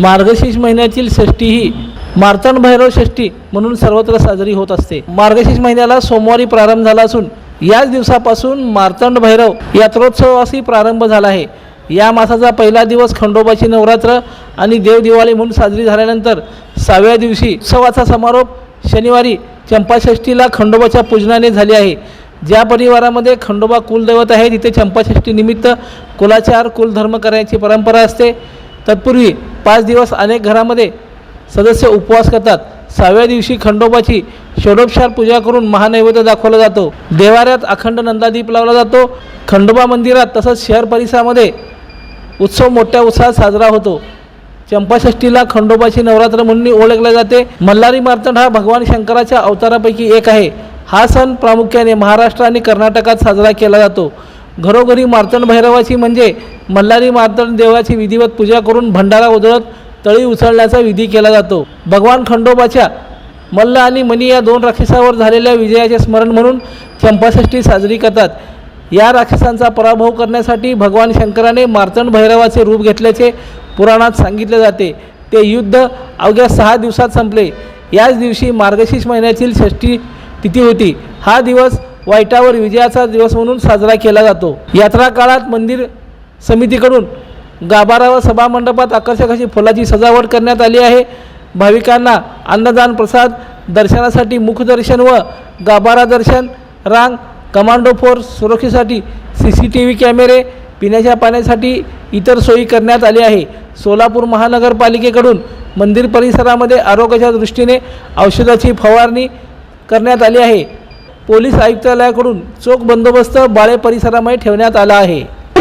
मार्गशीर्ष महिन्यातील षष्टी ही मार्तंड भैरव षष्टी म्हणून सर्वत्र साजरी होत असते. मार्गशीर्ष महिन्याला सोमवारी प्रारंभ झाला असून याच दिवसापासून मार्तंड भैरव यात्रोत्सवासही प्रारंभ झाला आहे. या मासाचा पहिला दिवस खंडोबाची नवरात्र आणि देवदिवाळी म्हणून साजरी झाल्यानंतर सहाव्या दिवशी उत्सवाचा समारोप शनिवारी चंपाषष्ठीला खंडोबाच्या पूजनाने झाली आहे. ज्या परिवारामध्ये खंडोबा कुलदैवत आहे तिथे चंपाषष्ठीनिमित्त कुलाचार कुलधर्म करण्याची परंपरा असते. तत्पूर्वी पाच दिवस अनेक घरामध्ये सदस्य उपवास करतात. सहाव्या दिवशी खंडोबाची षडोपचार पूजा करून महानैवेद्य दाखवला जातो. देवाऱ्यात अखंड नंदादीप लावला जातो. खंडोबा मंदिरात तसंच शहर परिसरामध्ये उत्सव मोठ्या उत्साहात साजरा होतो. चंपाषष्ठीला खंडोबाची नवरात्र म्हणून ओळखले जाते. मल्हारी मार्तंड हा भगवान शंकराच्या अवतारापैकी एक आहे. हा सण प्रामुख्याने महाराष्ट्र आणि कर्नाटकात साजरा केला जातो. घरोघरी मार्तंड भैरवाची म्हणजे मल्हारी मार्तंड देवाची विधिवत पूजा करून भंडारा उधळत तळी उचलण्याचा विधी केला जातो. भगवान खंडोबाच्या मल्ल आणि मणी या दोन राक्षसावर झालेल्या विजयाचे स्मरण म्हणून चंपाषष्ठी साजरी करतात. या राक्षसांचा पराभव करण्यासाठी भगवान शंकराने मार्तंड भैरवाचे रूप घेतल्याचे पुराणात सांगितले जाते. ते युद्ध अवघ्या सहा दिवसात संपले. याच दिवशी मार्गशीर्ष महिन्यातील षष्ठी तिथी होती. हा दिवस वाईटावर विजयाचा दिवस म्हणून साजरा केला जातो. यात्रा काळात मंदिर समितीकडून गाभारा व सभामंडपात आकर्षक अशी फुलाची सजावट करण्यात आली आहे. भाविकांना अन्नदान प्रसाद दर्शनासाठी मुखदर्शन व गाभारा दर्शन रांग कमांडो फोर्स सुरक्षेसाठी सी सी टी व्ही कॅमेरे पिण्याच्या पाण्यासाठी इतर सोयी करण्यात आली आहे. सोलापूर महानगरपालिकेकडून मंदिर परिसरामध्ये आरोग्याच्या दृष्टीने औषधाची फवारणी करण्यात आली आहे. पोलीस आयुक्तालयाकडून चोख बंदोबस्त बाळे परिसरामध्ये ठेवण्यात आला आहे.